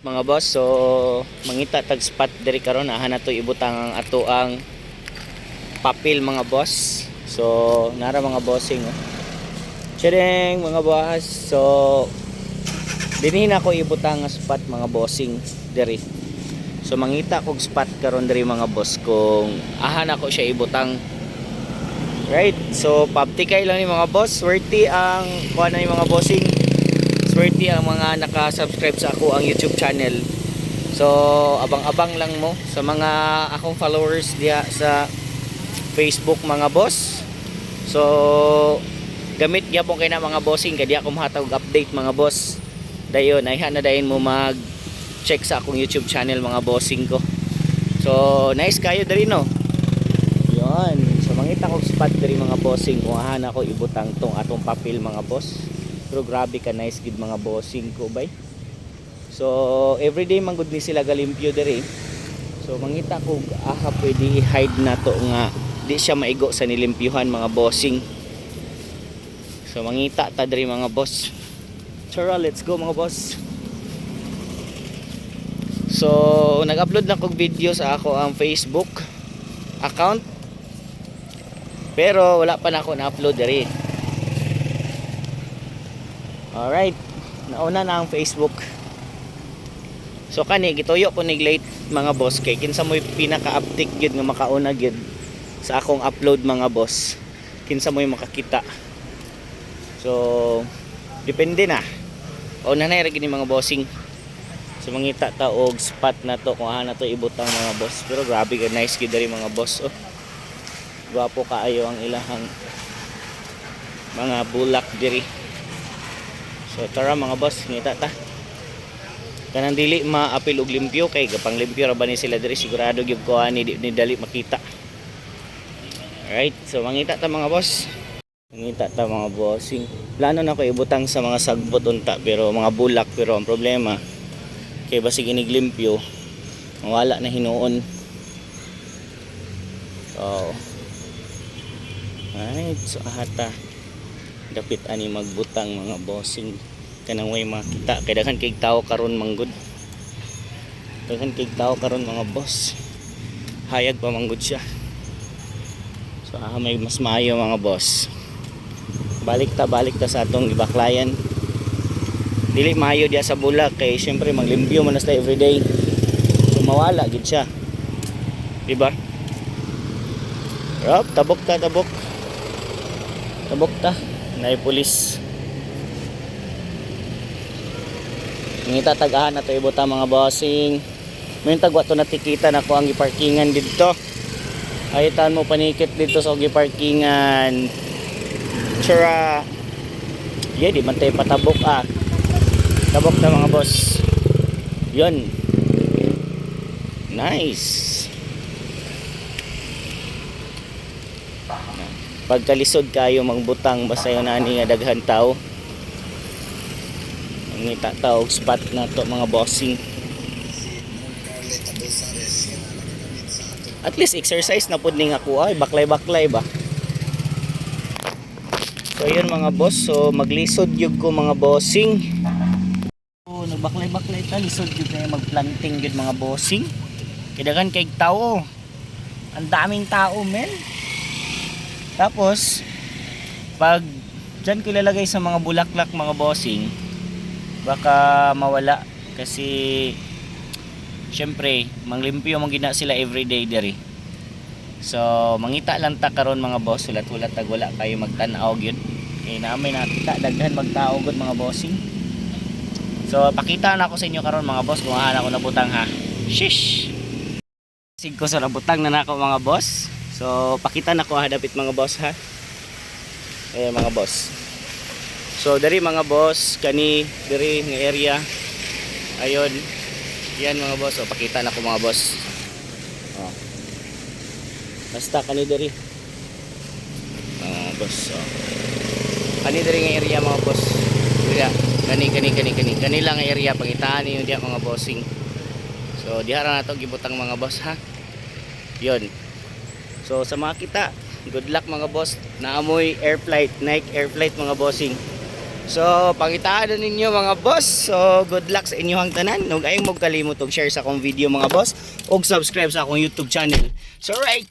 mga boss. So mangita tag spot diri karon. Aha na to ibutang ang ato ang papel mga boss. So nara mga bossing oh. Tshireng mga boss. So dinhi na ko ibutang nga spot mga bossing diri. So mangita kog spot karon diri mga boss kung aha na ko siya ibutang. Right? So paptikay lang ni mga boss. Worthy ang kuha na ni mga bossing swerte ang mga naka-subscribe sa ako ang YouTube channel. So, abang-abang lang mo sa mga akong followers diya sa Facebook mga boss. So, gamit gyapon kay na mga bossing kay di ako mahatag update mga boss. Dayon, ay na dayon mo mag check sa akong YouTube channel mga bossing ko. So, nice kayo diri no. Yon. So, mangita kog spot diri mga bossing kung ahan ako ibutang tong atong papel mga boss. Pero grabe ka nice gid mga bossing ko bay. So everyday man gud ni sila galimpyo diri. So mangita ko aha pwede hide na to nga di siya maigo sa nilimpyuhan mga bossing. So mangita ta diri mga boss. Tara, let's go mga boss. So nag-upload na kog video sa ako ang Facebook account. Pero wala pa na ako na-upload diri. Alright. Nauna na ang Facebook. So kani gituyo ko nig late mga boss kay kinsa mo pinaka-uptick gyud nga makauna gyud sa akong upload mga boss. Kinsa mo makakita. So depende na. Una na ra gini mga bossing. So mangita ta og spot na to kung ana to ibutang mga boss. Pero grabe ka nice gyud diri mga boss. Oh. Gwapo kaayo ang ilahang mga bulak diri. So tara mga boss, ngita ta. Kanang dili maapil og limpyo kay gapang limpyo ra ba ni sila diri sigurado gyud ko ani di, ni dali makita. Alright, so mangita ta mga boss. Mangita ta mga bossing. Plano na ko ibutang sa mga sagbot unta pero mga bulak pero ang problema kay basig inig limpyo mawala na hinuon. So Alright, so ahata dapit ani magbutang mga bossing. Kanang way makita. Kay daghan kay tao karon manggod. Daghan kay tao karon mga boss. Hayag pa manggod siya. So ah, may mas maayo mga boss. Balik ta balik ta sa atong ibaklayan dili maayo diya sa bulak kay syempre maglimpyo man sila everyday. So mawala gid siya. Di ba Rob, tabok ta tabok. Tabok ta na pulis. Ngita tagahan na to ibuta mga bossing. May tagwa to natikita na ko ang giparkingan dito. Ayitan mo panikit dito sa giparkingan. Tsura. Yeah di man tayo patabok ah. Tabok na mga boss. Yun. Nice pagkalisod kayo magbutang basta yun ani nga daghan tao? Ngita tao og spot na to mga bossing. At least exercise na pud ning ako ay baklay baklay ba? So yun mga boss. So maglisod yug ko mga bossing. So nagbaklay baklay ta lisod yug na magplanting yun mga bossing. Kidagan kay tao. Ang daming tao men tapos, pag dyan ko ilalagay sa mga bulaklak mga bossing, baka mawala kasi syempre, manglimpyo man gina sila everyday diri. So, mangita lang ta karon mga boss, ulat-ulat tag wala kayo magtan-aw gyud. Kay naamay nakita daghan magtao gud mga bossing. So, pakita na ako sa inyo karon mga boss kung ahan ako nabutang ha. Shish. Sig ko sa nabutang na nako mga boss. So, pakita na ko ha dapit mga boss ha. Eh mga boss. So, dari mga boss kani diri nga area. Ayon. Yan mga boss. So, pakita na ko mga boss. Oh. Basta kani diri. Mga boss. Oh. Kani diri nga area mga boss. Diya. Kani kani kani kani. Kani lang area pakitaan niyo diya mga bossing. So, dihara na to gibutang mga boss ha. Yon. So sa mga kita, good luck mga boss. Naamoy air flight, Nike air flight mga bossing. So, pangitaan na ninyo mga boss. So, good luck sa inyong tanan. Huwag ayong magkalimot og share sa akong video mga boss. Og subscribe sa akong YouTube channel. So, right.